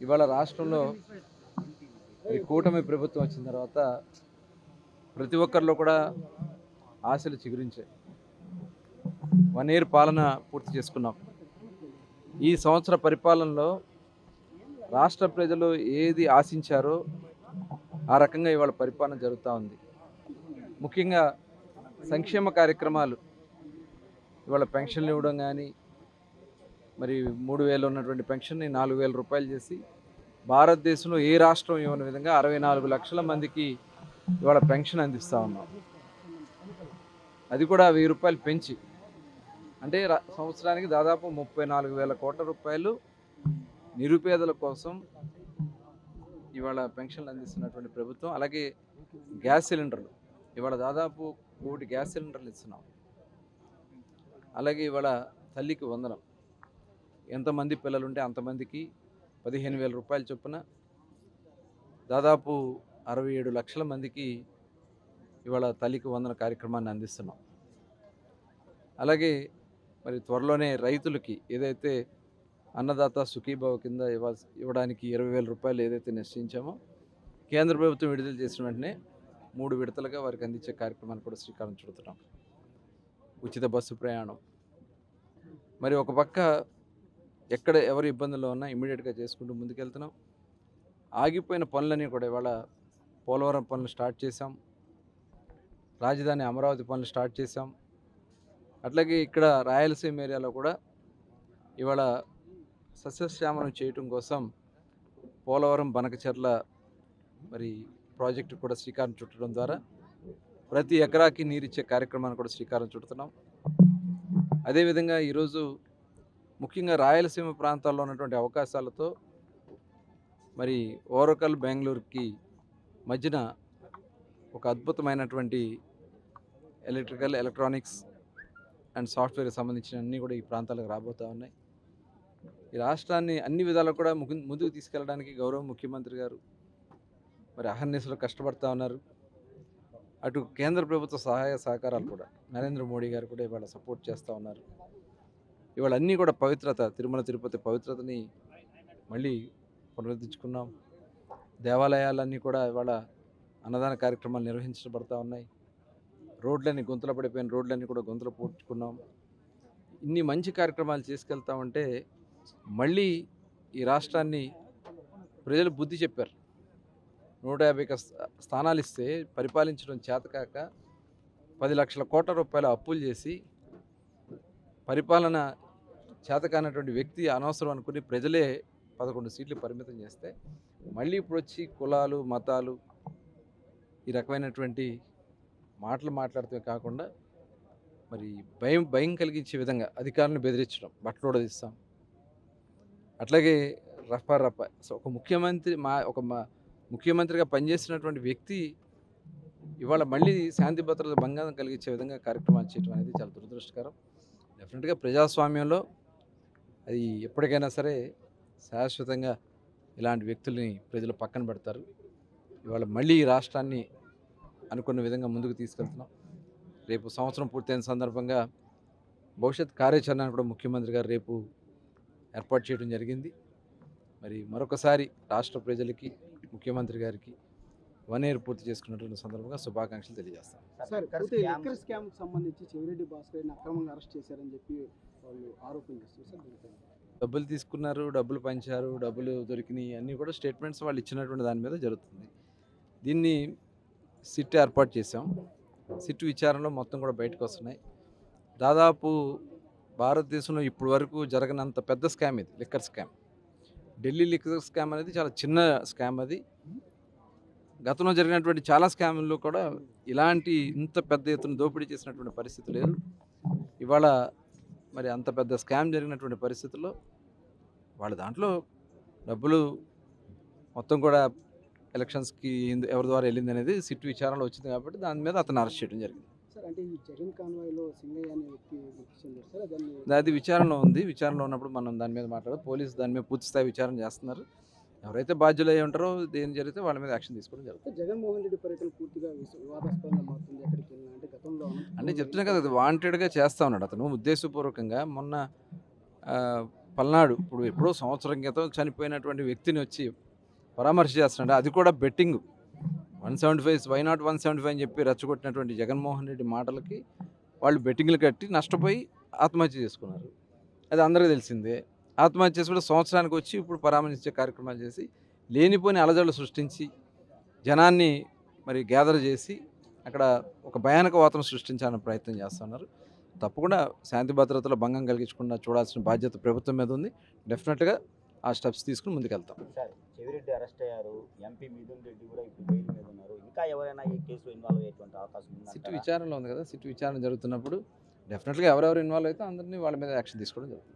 ఇవాళ రాష్ట్రంలో ఈ కూటమి ప్రభుత్వం వచ్చిన తర్వాత ప్రతి ఒక్కరిలో కూడా ఆశలు చిగురించాయి. వన్ ఇయర్ పాలన పూర్తి చేసుకున్నాం. ఈ సంవత్సర పరిపాలనలో రాష్ట్ర ప్రజలు ఏది ఆశించారో ఆ రకంగా ఇవాళ పరిపాలన జరుగుతూ ఉంది. ముఖ్యంగా సంక్షేమ కార్యక్రమాలు ఇవాళ పెన్షన్లు ఇవ్వడం కానీ మరి మూడు వేలు ఉన్నటువంటి పెన్షన్ని నాలుగు వేల రూపాయలు చేసి భారతదేశంలో ఏ రాష్ట్రం ఇవ్వని విధంగా అరవై నాలుగు లక్షల మందికి ఇవాళ పెన్షన్ అందిస్తూ ఉన్నాం. అది కూడా వెయ్యి రూపాయలు పెంచి అంటే సంవత్సరానికి దాదాపు ముప్పై నాలుగు వేల కోట్ల రూపాయలు నిరుపేదల కోసం ఇవాళ పెన్షన్లు అందిస్తున్నటువంటి ప్రభుత్వం అలాగే గ్యాస్ సిలిండర్లు. ఇవాళ దాదాపు కోటి గ్యాస్ సిలిండర్లు ఇస్తున్నాం. అలాగే ఇవాళ తల్లికి వందనం. ఎంతమంది పిల్లలుంటే అంతమందికి పదిహేను వేల రూపాయల చొప్పున దాదాపు అరవై ఏడు లక్షల మందికి ఇవాళ తల్లికి వందన కార్యక్రమాన్ని అందిస్తున్నాం. అలాగే మరి త్వరలోనే రైతులకి ఏదైతే అన్నదాత సుఖీభావ కింద ఇవ్వ ఇవ్వడానికి ఇరవై వేల రూపాయలు ఏదైతే నిశ్చయించామో కేంద్ర ప్రభుత్వం విడుదల చేసిన వెంటనే మూడు విడతలుగా వారికి అందించే కార్యక్రమాన్ని కూడా శ్రీకారం చుడుతున్నాం. ఉచిత బస్సు ప్రయాణం. మరి ఒక పక్క ఎక్కడ ఎవరు ఇబ్బందుల్లో ఉన్నా ఇమీడియట్గా చేసుకుంటూ ముందుకెళ్తున్నాం. ఆగిపోయిన పనులన్నీ కూడా ఇవాళ పోలవరం పనులు స్టార్ట్ చేసాం రాజధాని అమరావతి పనులు స్టార్ట్ చేసాం అట్లాగే ఇక్కడ రాయలసీమ ఏరియాలో కూడా ఇవాళ సస్యశ్యామనం చేయటం కోసం పోలవరం బనకచెర్ల మరి ప్రాజెక్టు కూడా శ్రీకారం చుట్టడం ద్వారా ప్రతి ఎకరాకి నీరిచ్చే కార్యక్రమాన్ని కూడా శ్రీకారం చుడుతున్నాం. అదేవిధంగా ఈరోజు ముఖ్యంగా రాయలసీమ ప్రాంతాల్లో ఉన్నటువంటి అవకాశాలతో మరి ఓరకల్ బెంగళూరుకి మధ్యన ఒక అద్భుతమైనటువంటి ఎలక్ట్రికల్ ఎలక్ట్రానిక్స్ అండ్ సాఫ్ట్వేర్కి సంబంధించిన అన్నీ కూడా ఈ ప్రాంతాలకు రాబోతూ ఉన్నాయి. ఈ రాష్ట్రాన్ని అన్ని విధాలు కూడా ముందుకు తీసుకెళ్ళడానికి గౌరవ ముఖ్యమంత్రి గారు మరి అహర్నిశలు కష్టపడతా ఉన్నారు. అటు కేంద్ర ప్రభుత్వ సహాయ సహకారాలు కూడా నరేంద్ర మోడీ గారు కూడా ఇవాళ సపోర్ట్ చేస్తూ ఉన్నారు. ఇవాళ అన్నీ కూడా పవిత్రత తిరుమల తిరుపతి పవిత్రతని మళ్ళీ పునరుద్ధరించుకున్నాం. దేవాలయాలన్నీ కూడా ఇవాళ అన్నదాన కార్యక్రమాలు నిర్వహించబడతా ఉన్నాయి. రోడ్లన్నీ గుంతలు పడిపోయిన రోడ్లన్నీ కూడా గుంతలు పూడ్చుకున్నాం. ఇన్ని మంచి కార్యక్రమాలు చేసుకెళ్తామంటే మళ్ళీ ఈ రాష్ట్రాన్ని ప్రజలు బుద్ధి చెప్పారు. నూట యాభై స్థానాలు ఇస్తే పరిపాలించడం చేతకాక పది లక్షల కోట్ల రూపాయల అప్పులు చేసి పరిపాలన చేతకానటువంటి వ్యక్తి అనవసరం అనుకుని ప్రజలే పదకొండు సీట్లు పరిమితం చేస్తే మళ్ళీ ఇప్పుడు వచ్చి కులాలు మతాలు ఈ రకమైనటువంటి మాటలు మాట్లాడటమే కాకుండా మరి భయం భయం కలిగించే విధంగా అధికారులను బెదిరించడం బట్టలు ఇస్తాం అట్లాగే రఫా రఫా సో ఒక ముఖ్యమంత్రి మా ఒక మా ముఖ్యమంత్రిగా పనిచేసినటువంటి వ్యక్తి ఇవాళ మళ్ళీ శాంతి భద్రత భంగం కలిగించే విధంగా కార్యక్రమాలు చేయడం అనేది చాలా దురదృష్టకరం. డెఫినెట్గా ప్రజాస్వామ్యంలో అది ఎప్పటికైనా సరే శాశ్వతంగా ఇలాంటి వ్యక్తుల్ని ప్రజలు పక్కన పెడతారు. ఇవాళ మళ్ళీ ఈ రాష్ట్రాన్ని అనుకున్న విధంగా ముందుకు తీసుకెళ్తున్నాం. రేపు సంవత్సరం పూర్తయిన సందర్భంగా భవిష్యత్ కార్యాచరణను కూడా ముఖ్యమంత్రి గారు రేపు ఏర్పాటు చేయడం జరిగింది. మరి మరొకసారి రాష్ట్ర ప్రజలకి ముఖ్యమంత్రి గారికి వన్ ఇయర్ పూర్తి చేసుకున్నటువంటి సందర్భంగా శుభాకాంక్షలు తెలియజేస్తాను. సార్ స్కామ్ సంబంధించి చెవిరెడ్డి భాస్కర్ అక్రమంగా అరెస్ట్ చేశారని చెప్పి వాళ్ళు ఆరోపణ చేస్తారు సార్ డబ్బులు తీసుకున్నారు డబ్బులు పంచారు డబ్బులు దొరికినాయి అన్నీ కూడా స్టేట్మెంట్స్ వాళ్ళు ఇచ్చినటువంటి దాని మీద జరుగుతుంది. దీన్ని సిట్ ఏర్పాటు చేసాం సిట్ విచారణలో మొత్తం కూడా బయటకు వస్తున్నాయి. దాదాపు భారతదేశంలో ఇప్పటి వరకు జరగనంత పెద్ద స్కామ్ ఇది liquor scam. Delhi liquor scam అనేది చాలా చిన్న స్కామ్ అది. గతంలో జరిగినటువంటి చాలా స్కామ్ల్లో కూడా ఇలాంటి ఇంత పెద్ద ఎత్తున దోపిడీ చేసినటువంటి పరిస్థితి లేదు. ఇవాళ మరి అంత పెద్ద స్కామ్ జరిగినటువంటి పరిస్థితుల్లో వాళ్ళ దాంట్లో డబ్బులు మొత్తం కూడా ఎలక్షన్స్కి ఎవరి ద్వారా వెళ్ళింది అనేది సిట్ విచారణలో వచ్చింది కాబట్టి దాని మీద అతను అరెస్ట్ చేయడం జరిగింది. అది విచారణలో ఉంది. విచారణలో ఉన్నప్పుడు మనం దాని మీద మాట్లాడదు. పోలీసు దాని మీద పూర్తి స్థాయి విచారణ చేస్తున్నారు. ఎవరైతే బాధ్యులు అయి ఉంటారో దేని జరిగితే వాళ్ళ మీద యాక్షన్ తీసుకోవడం జరుగుతుంది. జగన్మోహన్ రెడ్డి పర్యటన పూర్తిగా విస- వివాదాస్పదంగా మారుతుంది. ఎక్కడికి వెళ్ళినా అంటే గతంలో అంటే చెప్తున్నా కదా అది వాంటెడ్గా చేస్తా ఉన్నాడు అతను. ఉద్దేశపూర్వకంగా మొన్న పల్నాడు ఇప్పుడు ఎప్పుడో సంవత్సరం క్రితం చనిపోయినటువంటి వ్యక్తిని వచ్చి పరామర్శ చేస్తున్నాడు. అది కూడా betting one seventy five why not one seventy five అని చెప్పి రెచ్చగొట్టినటువంటి జగన్మోహన్ రెడ్డి మాటలకి వాళ్ళు బెట్టింగ్లు కట్టి నష్టపోయి ఆత్మహత్య చేసుకున్నారు. అది అందరికీ తెలిసిందే. ఆత్మహత్య చేసుకుంటే సంవత్సరానికి వచ్చి ఇప్పుడు పరామర్శించే కార్యక్రమాలు చేసి లేనిపోని అలజడులు సృష్టించి జనాన్ని మరి గ్యాదర్ చేసి అక్కడ ఒక భయానక వాతావరణం సృష్టించాలని ప్రయత్నం చేస్తున్నారు తప్పకుండా శాంతి భద్రతల భంగం కలిగించకుండా చూడాల్సిన బాధ్యత ప్రభుత్వం మీద ఉంది. డెఫినెట్గా ఆ స్టెప్స్ తీసుకుని ముందుకెళ్తాం. చెవిరెడ్డి అరెస్ట్ అయ్యారు. ఎంపీ మిథున్ రెడ్డి కూడా ఇప్పుడు బెయిల్ మీద ఉన్నారు. ఇంకా ఎవరైనా ఈ కేసులో ఇన్వాల్వ్ అయ్యేటువంటి అవకాశం విచారణలో ఉంది కదా సిట్ విచారణ జరుగుతున్నప్పుడు డెఫినెట్గా ఎవరెవరు ఇన్వాల్వ్ అయితే అందరినీ వాళ్ళ మీద యాక్షన్ తీసుకోవడం జరుగుతుంది.